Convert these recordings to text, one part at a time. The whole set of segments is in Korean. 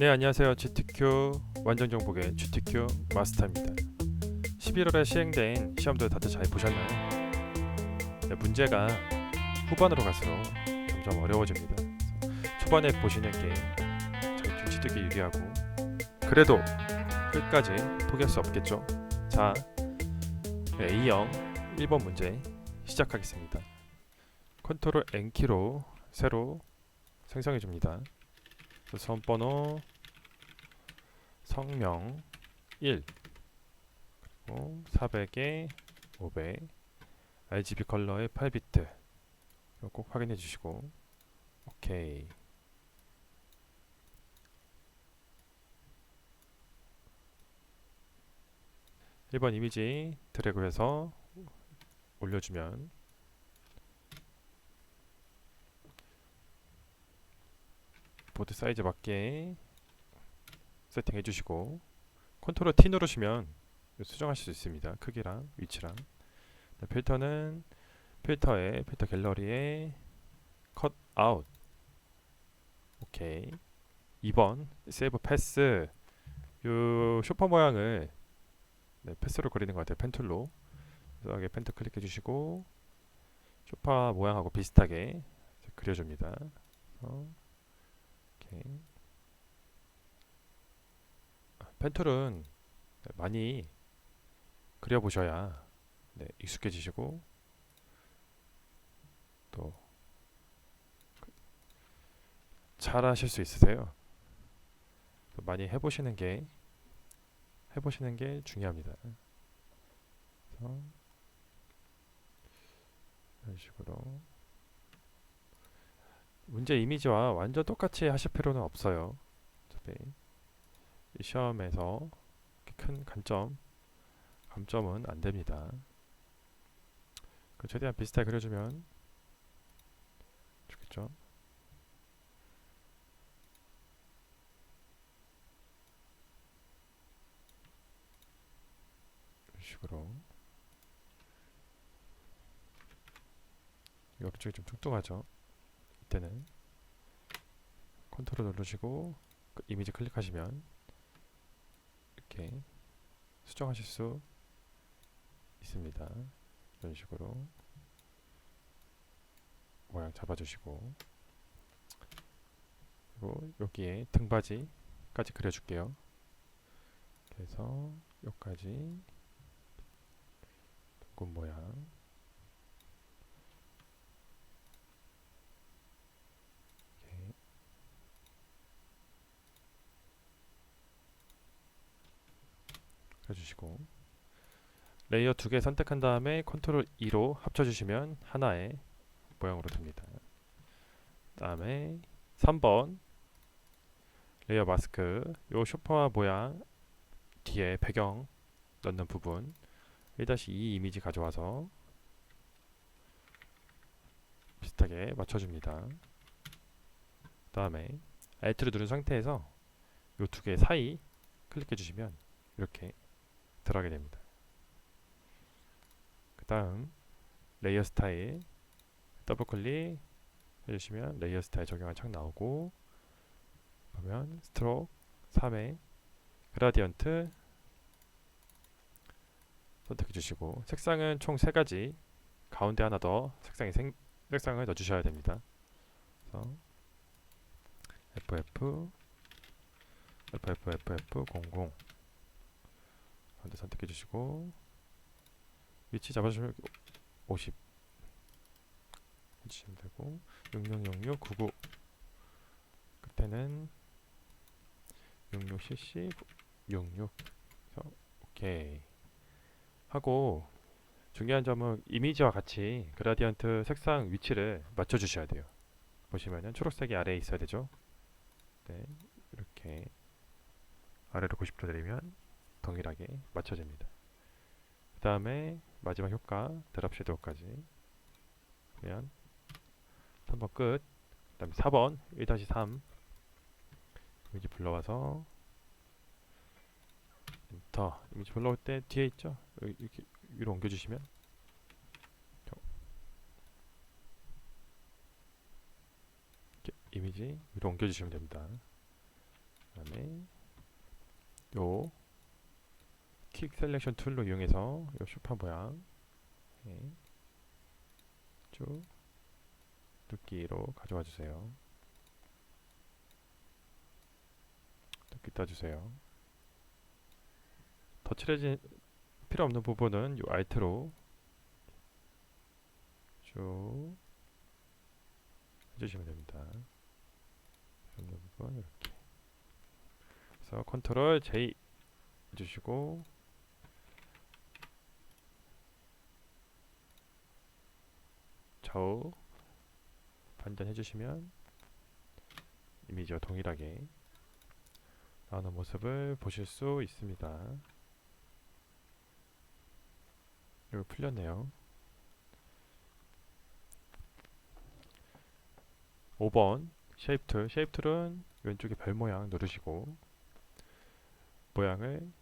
네 안녕하세요. GTQ 완전정복의 GTQ 마스터입니다. 11월에 시행된 시험들 다들 잘 보셨나요? 네, 문제가 후반으로 갈수록 점점 어려워집니다. 초반에 보시는 게 자기 취득에 유리하고 그래도 끝까지 포기할 수 없겠죠? 자 네, A형 1번 문제 시작하겠습니다. 컨트롤 N키로 새로 생성해 줍니다 선번호 성명 1 그리고 400에 500 RGB 컬러의 8비트. 이거 꼭 확인해 주시고. 오케이. 일번 이미지 드래그해서 올려주면 보드 사이즈 맞게 세팅해 주시고 컨트롤 T 누르시면 수정하실 수 있습니다. 크기랑 위치랑 네, 필터는 필터에 필터 갤러리에 컷 아웃 오케이 2번 세이브 패스 요 쇼퍼 모양을 네, 패스로 그리는 것 같아요. 펜툴로 여기 펜트 클릭해 주시고 쇼파 모양하고 비슷하게 그려줍니다. 그 아, 펜툴은 많이 그려보셔야 네, 익숙해지시고 또 잘하실 수 있으세요. 또 많이 해보시는 게 해보시는 게 중요합니다. 이런 식으로 문제 이미지와 완전 똑같이 하실 필요는 없어요. 이 시험에서 큰 간점, 감점은 안 됩니다. 그 최대한 비슷하게 그려주면 좋겠죠. 이런 식으로 이 오른쪽이 좀 뚱뚱하죠. 이때는 컨트롤 누르시고 그 이미지 클릭하시면 이렇게 수정하실 수 있습니다. 이런 식으로 모양 잡아주시고 그리고 여기에 등받이까지 그려줄게요. 그래서 여기까지 둥근 모양 그려주시고 레이어 두 개 선택한 다음에 컨트롤 2로 합쳐주시면 하나의 모양으로 됩니다. 다음에 3번 레이어 마스크 요 쇼파 모양 뒤에 배경 넣는 부분 1-2 이미지 가져와서 비슷하게 맞춰줍니다. 다음에 Alt를 누른 상태에서 요 두 개 사이 클릭해 주시면 이렇게 들어가게 됩니다. 그 다음 레이어 스타일 더블 클릭 해주시면 레이어 스타일 적용한 창 나오고 보면 스트로크 3회 그라디언트 선택해 주시고 색상은 총세 가지 가운데 하나 더 색상이 생, 색상을 넣어 주셔야 됩니다. 그래서 FF FFFF00 가운데 선택해 주시고 위치 잡아주시면 50 해주시면 되고 6666 99 끝에는 66cc 66 그래서 오케이. 하고 중요한 점은 이미지와 같이 그라디언트 색상 위치를 맞춰 주셔야 돼요. 보시면은 초록색이 아래에 있어야 되죠? 네 이렇게 아래로 90도 내리면 동일하게 맞춰집니다 그 다음에 마지막 효과 드랍 섀도우까지 그러면 3번 끝. 그 다음에 4번 1-3 이미지 불러와서 엔터 이미지 불러올 때 뒤에 있죠? 이렇게 위로 옮겨주시면 이렇게 이미지 위로 옮겨주시면 됩니다. 그 다음에 다 킥 셀렉션 툴로 이용해서 요 쇼파 모양 네. 쭉 눕기로 가져와 주세요. 눕기 떠주세요. 더 칠해진 필요 없는 부분은 요 알트로 쭉 해주시면 됩니다. 이렇게. 그래서 컨트롤 J 해주시고 좌우 반전해 주시면 이미지와 동일하게 나오는 모습을 보실 수 있습니다. 이거 풀렸네요. 5번 쉐입 툴. 쉐입 툴은 왼쪽에 별 모양 누르시고 모양을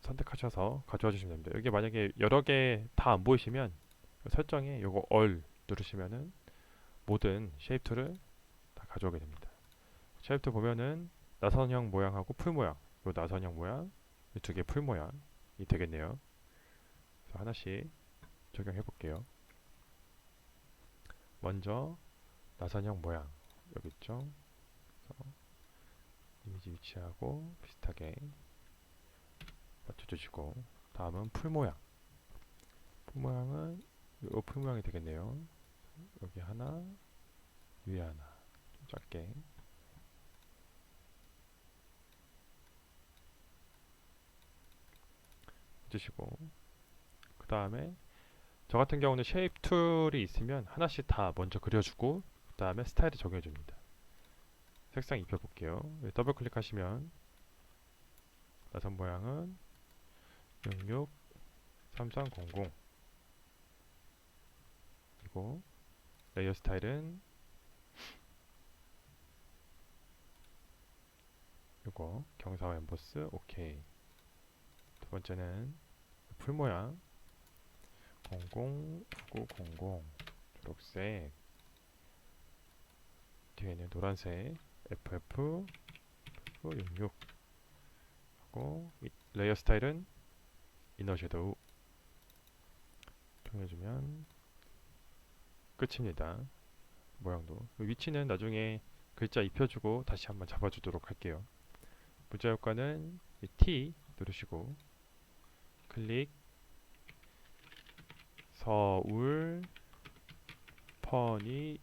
선택하셔서 가져와 주시면 됩니다. 여기 만약에 여러 개 다 안 보이시면 설정에 요거 all 누르시면은 모든 쉐입 툴을 다 가져오게 됩니다. 쉐입 툴 보면은 나선형 모양하고 풀 모양, 요 나선형 모양, 이두개 풀 모양이 되겠네요. 하나씩 적용해 볼게요. 먼저 나선형 모양 여기 있죠. 이미지 위치하고 비슷하게 맞춰주시고 다음은 풀 모양. 풀 모양은 요풀 모양이 되겠네요. 여기 하나, 위에 하나, 좀 작게. 해주시고 그 다음에 저 같은 경우는 쉐입 툴이 있으면 하나씩 다 먼저 그려주고 그 다음에 스타일을 적용해 줍니다. 색상 입혀 볼게요. 더블 클릭하시면 나선 모양은 66 3300 그리고 레이어 스타일은 이거 경사와 엠보스 오케이. 두 번째는 풀 모양. 009900 초록색. 뒤에는 노란색. FF 66 하고 이 레이어 스타일은 이너 섀도우. 정해주면 끝입니다. 모양도. 그 위치는 나중에 글자 입혀주고 다시 한번 잡아주도록 할게요. 무자 효과는 이 T 누르시고 클릭. 서울 퍼니처.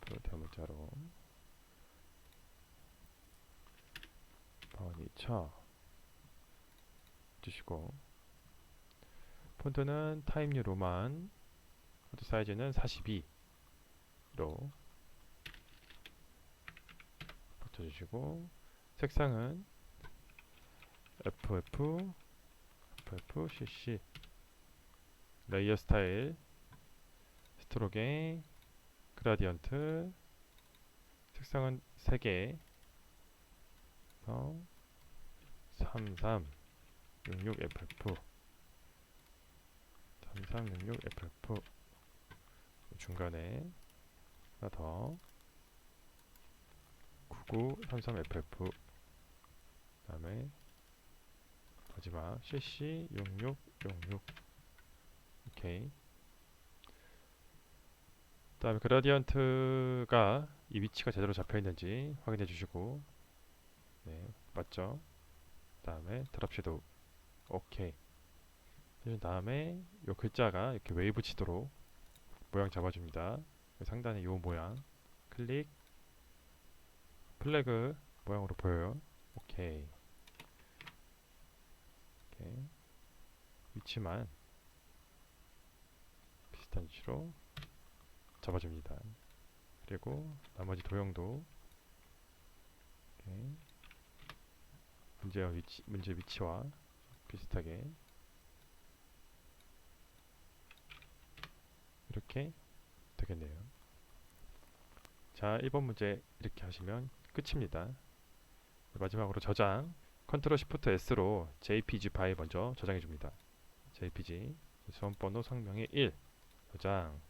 앞으로 대문자로. 퍼니처. 주시고 폰트는 타임뉴 로만 폰트 사이즈는 42로 붙여주시고 색상은 FF FFCC 레이어 스타일 스트로게 그라디언트. 색상은 3개. 33 66 FF 3366 FF 중간에 하나 더. 9933 FF 그 다음에 마지막 CC 6666 오케이. 그 다음에 그라디언트가 이 위치가 제대로 잡혀 있는지 확인해 주시고. 네 맞죠? 그 다음에 드랍 섀도우. 오케이 그 다음에 요 글자가 이렇게 웨이브 치도록 모양 잡아줍니다. 상단에 요 모양 클릭 플래그 모양으로 보여요. 오케이. 이렇게 위치만 비슷한 위치로 잡아줍니다. 그리고 나머지 도형도 문제와 위치, 문제 위치와 비슷하게 이렇게 되겠네요. 자, 1번 문제 이렇게 하시면 끝입니다. 마지막으로 저장 컨트롤 시프트 S로 JPG 파일 먼저 저장해 줍니다. JPG 지원번호 성명의 1 저장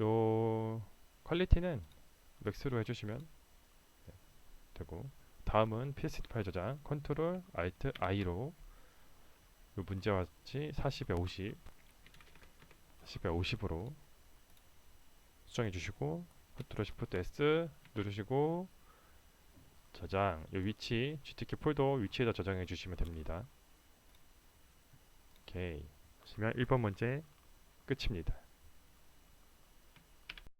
요 퀄리티는 맥스로 해주시면 네, 되고 다음은 PSD 파일 저장 컨트롤 알트 I로 요 문제와 같이 40에 50 40에 50으로 수정해 주시고 컨트롤 시프트 S 누르시고 저장. 요 위치 GTK 폴더 위치에다 저장해 주시면 됩니다. 오케이. 하시면 1번 문제 끝입니다